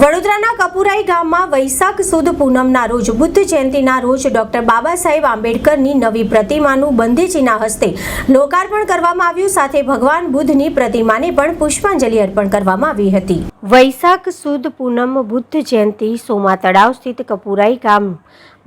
વડોદરાના કપુરાઈ ગામમાં વૈશાખ સુદ પૂનમના રોજ બુદ્ધ જયંતિના રોજ ડોક્ટર બાબા સાહેબ આંબેડકરની નવી પ્રતિમાનું બંધેજીના હસ્તે લોકાર્પણ કરવામાં આવ્યું. સાથે ભગવાન બુદ્ધની પ્રતિમાને પણ પુષ્પાંજલિ અર્પણ કરવામાં આવી હતી. વૈશાખ સુદ પૂનમ બુદ્ધ જયંતિ સોમા તળાવ સ્થિત કપુરાઈ ગામ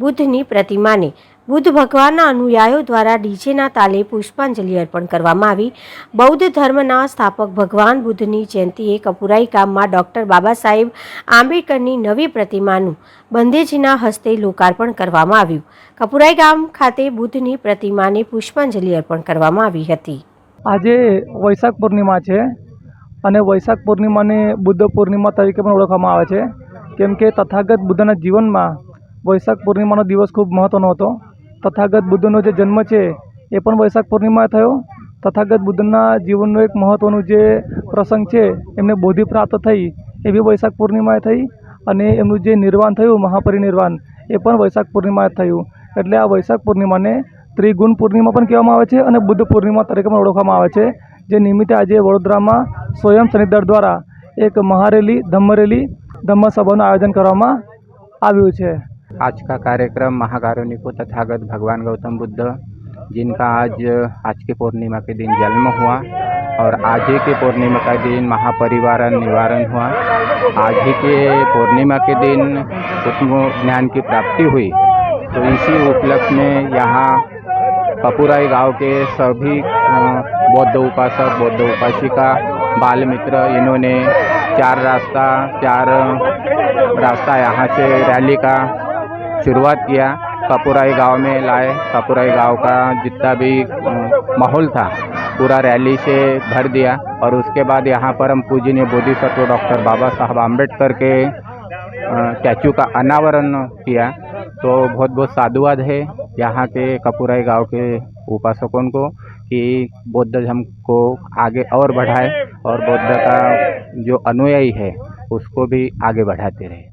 બુદ્ધની પ્રતિમાને બુદ્ધ ભગવાનના અનુયાયીઓ દ્વારા ડીજેના તાલે પુષ્પાંજલિ અર્પણ કરવામાં આવી. બૌદ્ધ ધર્મના સ્થાપક ભગવાન બુદ્ધની જયંતિએ કપુરાઈ ગામમાં ડૉક્ટર બાબા સાહેબ આંબેડકરની નવી પ્રતિમાનું બંધેજીના હસ્તે લોકાર્પણ કરવામાં આવ્યું. કપુરાઈ ગામ ખાતે બુદ્ધની પ્રતિમાને પુષ્પાંજલિ અર્પણ કરવામાં આવી હતી. આજે વૈશાખ પૂર્ણિમા છે અને વૈશાખ પૂર્ણિમાને બુદ્ધ પૂર્ણિમા તરીકે પણ ઓળખવામાં આવે છે. કેમ કે તથાગત બુદ્ધના જીવનમાં વૈશાખ પૂર્ણિમાનો દિવસ ખૂબ મહત્ત્વનો હતો. તથાગત બુદ્ધનો જે જન્મ છે, એ પણ વૈશાખ પૂર્ણિમા થયો. તથાગત બુદ્ધના જીવનનો એક મહત્ત્વનું જે પ્રસંગ છે, એમને બોધિ પ્રાપ્ત થઈ એ બી વૈશાખ પૂર્ણિમાએ થઈ અને એમનું જે નિર્વાણ થયું, મહાપરિનિર્વાણ, એ પણ વૈશાખ પૂર્ણિમાએ થયું. એટલે આ વૈશાખ પૂર્ણિમાને ત્રિગુણ પૂર્ણિમા પણ કહેવામાં આવે છે અને બુદ્ધ પૂર્ણિમા તરીકે પણ ઓળખવામાં આવે છે. જે નિમિત્તે આજે વડોદરામાં સ્વયં શનિદળ દ્વારા એક મહારેલી, ધમ્મરેલી, ધમ્મસભાનું આયોજન કરવામાં આવ્યું છે. आज का कार्यक्रम महाकारुणिको तथागत भगवान गौतम बुद्ध, जिनका आज आज के पूर्णिमा के दिन जन्म हुआ और आज ही के पूर्णिमा का दिन महापरिवारन निवारण हुआ। आज ही के पूर्णिमा के दिन उत्तम ज्ञान की प्राप्ति हुई। तो इसी उपलक्ष्य में यहाँ कपूराई गाँव के सभी बौद्ध उपासक, बौद्ध उपासिका बाल मित्र इन्होंने चार रास्ता चार रास्ता यहाँ से रैली का शुरुआत किया। कपूराई गाँव में लाए। कपूराई गाँव का जितना भी माहौल था, पूरा रैली से भर दिया। और उसके बाद यहाँ पर हम पूजनीय बोधिसत्व डॉक्टर बाबा साहब आम्बेडकर के स्टैचू का अनावरण किया। तो बहुत बहुत साधुवाद है यहाँ के कपूराई गाँव के उपासकों को कि बौद्ध धर्म को आगे और बढ़ाए और बौद्ध का जो अनुयायी है, उसको भी आगे बढ़ाते रहे।